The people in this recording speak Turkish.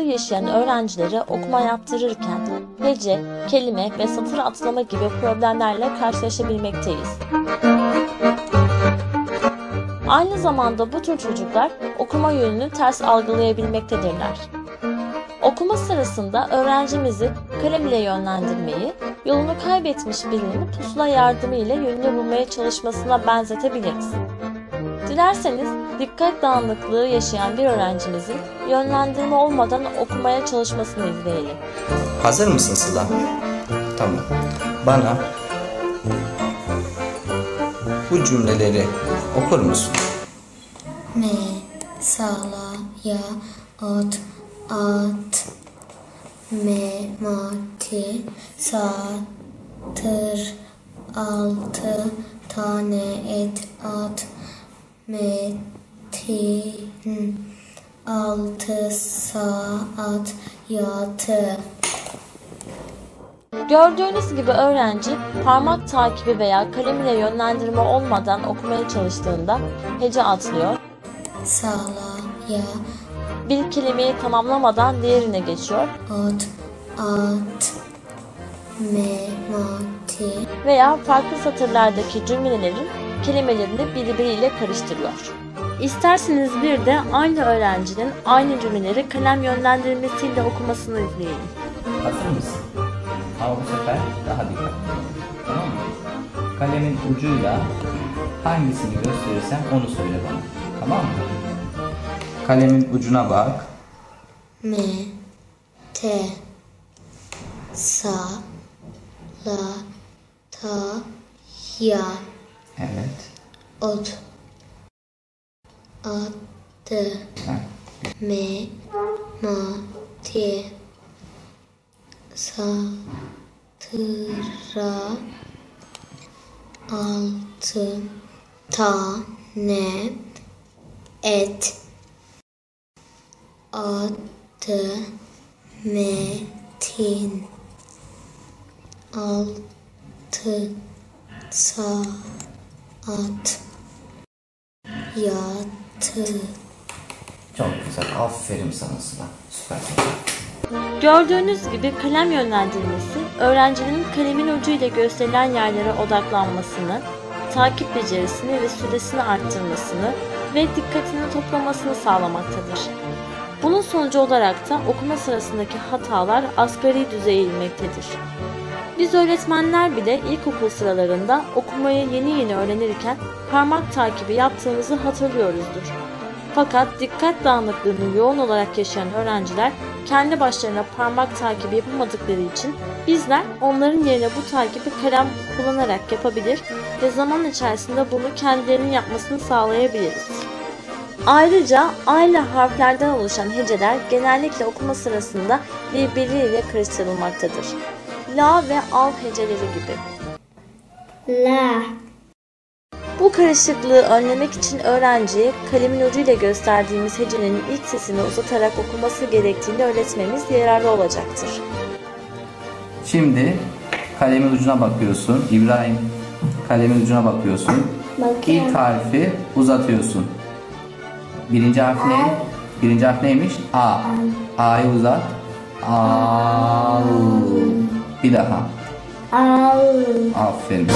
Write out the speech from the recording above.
yaşayan öğrencilere okuma yaptırırken hece, kelime ve satır atlama gibi problemlerle karşılaşabilmekteyiz. Aynı zamanda bu tür çocuklar okuma yönünü ters algılayabilmektedirler. Okuma sırasında öğrencimizi kalem ile yönlendirmeyi, yolunu kaybetmiş birini pusula yardımıyla yönünü bulmaya çalışmasına benzetebiliriz. Dilerseniz dikkat dağınıklığı yaşayan bir öğrencimizin yönlendirme olmadan okumaya çalışmasını izleyelim. Hazır mısın Sıla? Tamam. Bana bu cümleleri okur musun? Me, sala, ya, ot, at, me, mati, satır, altı, tane, et, at, metin, altı, saat, yatı. Gördüğünüz gibi öğrenci parmak takibi veya kalem ile yönlendirme olmadan okumaya çalıştığında hece atlıyor, Sala, ya, bir kelimeyi tamamlamadan diğerine geçiyor. At, me, mati, veya farklı satırlardaki cümlelerin kelimelerini birbiriyle karıştırıyor. İsterseniz bir de aynı öğrencinin aynı cümleleri kalem yönlendirmesiyle okumasını izleyelim. Hazır mısın? Ama bu sefer daha dikkatli ol. Tamam mı? Kalemin ucuyla hangisini gösterirsem onu söyle bana. Tamam mı? Kalemin ucuna bak. me, te, sa, la, ta, ya, Evet. ot, Ha. me, ma, te, sa, tıra, altı, tane, et, adı, metin, altı, saat, yatı. Çok güzel. Aferin sana Sıla. Süpersin. Gördüğünüz gibi kalem yönlendirmesi, öğrencinin kalemin ucuyla gösterilen yerlere odaklanmasını, takip becerisini ve süresini arttırmasını ve dikkatini toplamasını sağlamaktadır. Bunun sonucu olarak da okuma sırasındaki hatalar asgari düzeye inmektedir. Biz öğretmenler bile ilkokul sıralarında okumayı yeni yeni öğrenirken parmak takibi yaptığımızı hatırlıyoruzdur. Fakat dikkat dağınıklığını yoğun olarak yaşayan öğrenciler kendi başlarına parmak takibi yapamadıkları için bizler onların yerine bu takibi kalem kullanarak yapabilir ve zaman içerisinde bunu kendilerinin yapmasını sağlayabiliriz. Ayrıca aynı harflerden oluşan heceler genellikle okuma sırasında birbiriyle karıştırılmaktadır. La ve al heceleri gibi. La, Bu karışıklığı önlemek için öğrenciye kalemin ucuyla gösterdiğimiz hecenin ilk sesini uzatarak okuması gerektiğini öğretmemiz yararlı olacaktır. Şimdi kalemin ucuna bakıyorsun. İbrahim kalemin ucuna bakıyorsun. Bakıyorum. İlk harfi uzatıyorsun. Birinci harf ne? Birinci harf neymiş? A. A'yı uzat. Al. Bir daha. al, Aferin.